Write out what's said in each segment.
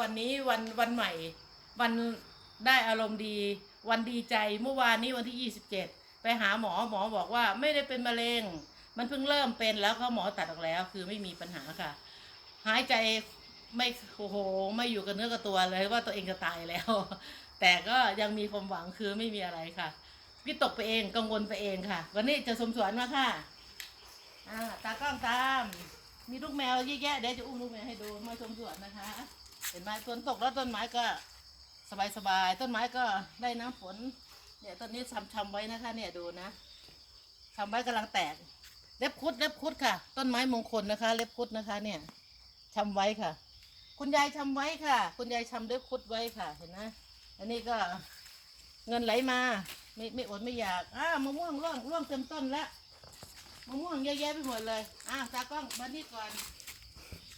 วันนี้วันวันใหม่ วันได้อารมณ์ดี วันดีใจเมื่อวานนี้วันที่ 27 ไปหาหมอหมอบอกว่าไม่ได้เป็นมะเร็ง มันเพิ่งเริ่มเป็นแล้วก็หมอตัดออกแล้ว คือไม่มีปัญหาค่ะ หายใจไม่โอ้โหไม่อยู่กับเนื้อกับตัวเลยว่าตัวเองจะตายแล้ว แต่ก็ยังมีความหวังคือไม่มีอะไรค่ะวิตกไปเองกังวลไปเองค่ะ วันนี้จะสมสวนมาค่ะอ่าตากล้องตาม มีลูกแมวเยอะแยะเดี๋ยวจะอุ้มลูกแมวให้ดูมาชมสวนนะคะ เห็นไหมฝนตกแล้วต้นไม้ก็สบายสบายๆต้นไม้ก็ได้น้ำฝน เนี่ยต้นนี้ชำๆไว้นะคะ เนี่ยดูนะชำไว้กำลังแตกเล็บคุดเล็บคุดค่ะ ต้นไม้มงคลนะคะ เล็บคุดนะคะ เนี่ยชำไว้ค่ะ คุณยายชำไว้ค่ะ คุณยายชำเล็บคุดไว้ค่ะ เห็นนะอันนี้ก็เงินไหลมา ไม่ไม่อดไม่อยากอ้ามะม่วงร่วงร่วงเต็มต้นแล้วมะม่วงเยอะแยะไปหมดเลยอ้าวตากล้องมานี่ก่อน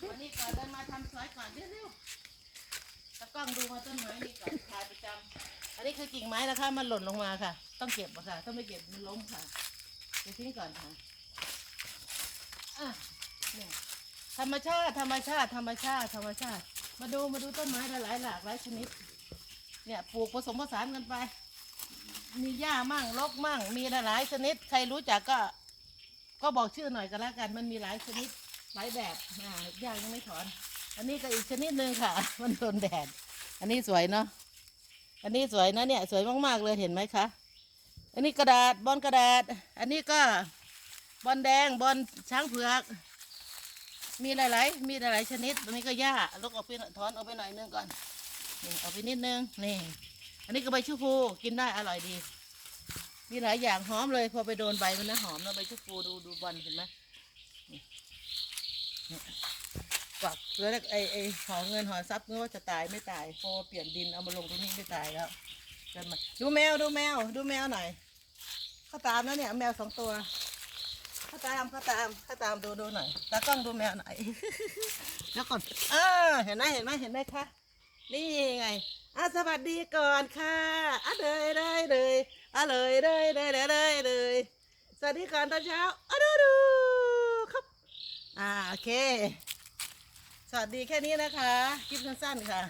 มานี่ก่อนเดินมาทำสวยก่อนเร็วๆ ตากล้องดูมาต้นไม้นี่ก่อนถ่ายประจำอันนี้คือกิ่งไม้นะคะ มันหล่นลงมาค่ะ ต้องเก็บอะค่ะถ้าไม่เก็บมันล้มค่ะเดี๋ยวทิ้งก่อนค่ะอะเนี่ยธรรมชาติธรรมชาติธรรมชาติธรรมชาติ มาดูมาดูต้นไม้หลายหลากหลายชนิด เนี่ยปลูกผสมผสานกันไป มีหญ้ามั่งรกมั่ง มีหลายชนิด ใครรู้จักก็ ก็บอกชื่อหน่อยก็แล้วกัน มันมีหลายชนิดหลายแบบอ่าย่ายังไม่ถอน อันนี้ก็อีกชนิดหนึ่งค่ะ มันโดนแดด อันนี้สวยเนาะ อันนี้สวยนะเนี่ย สวยมากๆเลยเห็นไหมคะ อันนี้กระดาษบอลกระดาษ อันนี้ก็บอลแดงบอลช้างเผือก มีหลายๆ มีหลายๆชนิดอันนี้ก็หญ้าลูกออกไปถอนออกไปหน่อยนึงก่อน นี่เอาไปนิดนึง นี่ อันนี้ก็ใบชูพูกินได้อร่อยดี มีหลายอย่างหอมเลยพอไปโดนใบมันนะหอมนะใบชะพูดูดูบอลเห็นไหมนี่ กวักแล้วไอไอหอเงินหอทรัพย์นึกว่าจะตายไม่ตายพอเปลี่ยนดินเอามาลงตรงนี้ไม่ตายแล้วเดินมาดูแมวดูแมว ดูแมวหน่อยเขาตามนะเนี่ย แมวสองตัวเขาตามเขาตามเขาตามดูดูหน่อยตากล้องดูแมวหน่อยแล้วก่อนเออเห็นไหมเห็นไหมเห็นไหมคะนี่ไงอะสวัสดีก่อนค่ะอะเลยเลยเลยอะเลยเลยเลยเลยเลยเลยสวัสดีก่อนตอนเช้าอะดูดูครับ อ่าโอเค สวัสดีแค่นี้นะคะ คลิปสั้นๆค่ะ